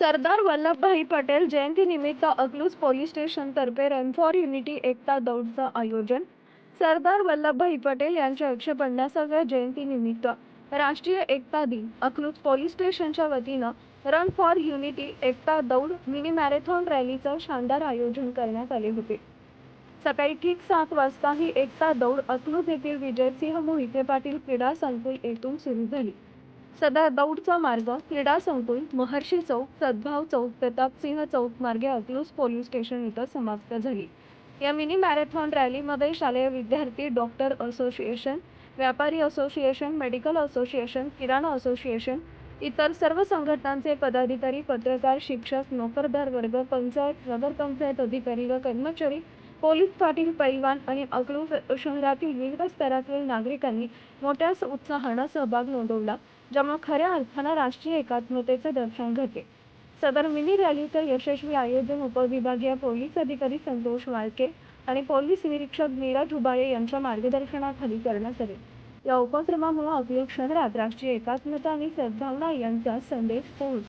सरदार वल्लभभाई पटेल जयंतीनिमित्त Akluj police station तर्फे run for unity एकता दौडचं आयोजन. सरदार वल्लभभाई पटेल यांच्या एकशे पन्नासाव्या जयंतीनिमित्त राष्ट्रीय एकता दिन अकलूज पोलीस स्टेशनच्या वतीनं रन फॉर युनिटी एकता दौड मिनी मॅरेथॉन रॅलीचं शानदार आयोजन करण्यात आले होते. सकाळी ठीक सात वाजता ही एकता दौड अकलूज येथील विजयसिंह मोहिते पाटील क्रीडा संकुल येथून सुरू झाली. सदा दौडचा मार्ग क्रीडा संकुल महर्षी चौक सद्भाव चौक प्रतापसिंह चौक मार्गे अकलूस पोलीस स्टेशन इथं समाप्त झाली. या मिनी मॅरेथॉन रॅलीमध्ये शालेय विद्यार्थी डॉक्टर असोसिएशन व्यापारी असोसिएशन मेडिकल असोसिएशन किराणा असोसिएशन इतर सर्व संघटनांचे पदाधिकारी पत्रकार शिक्षक नोकरदार वर्ग पंचायत नगरपंचायत अधिकारी व कर्मचारी पोलीस पाटील परिवार आणि अकलूज शहरातील विविध स्तरातील नागरिकांनी मोठ्या उत्साहानं सहभाग नोंदवला ज्यामुळे खऱ्या अर्थानं राष्ट्रीय एकात्मतेचे दर्शन घडले. सदर मिनी रॅलीचं यशस्वी आयोजन उपविभागीय पोलीस अधिकारी संतोष वाळके आणि पोलीस निरीक्षक नीरज उबाळे यांच्या मार्गदर्शनाखाली करण्यात आले. या उपक्रमामुळे आपल्या शहरात राष्ट्रीय एकात्मता आणि सद्भावना यांचा संदेश पोहोच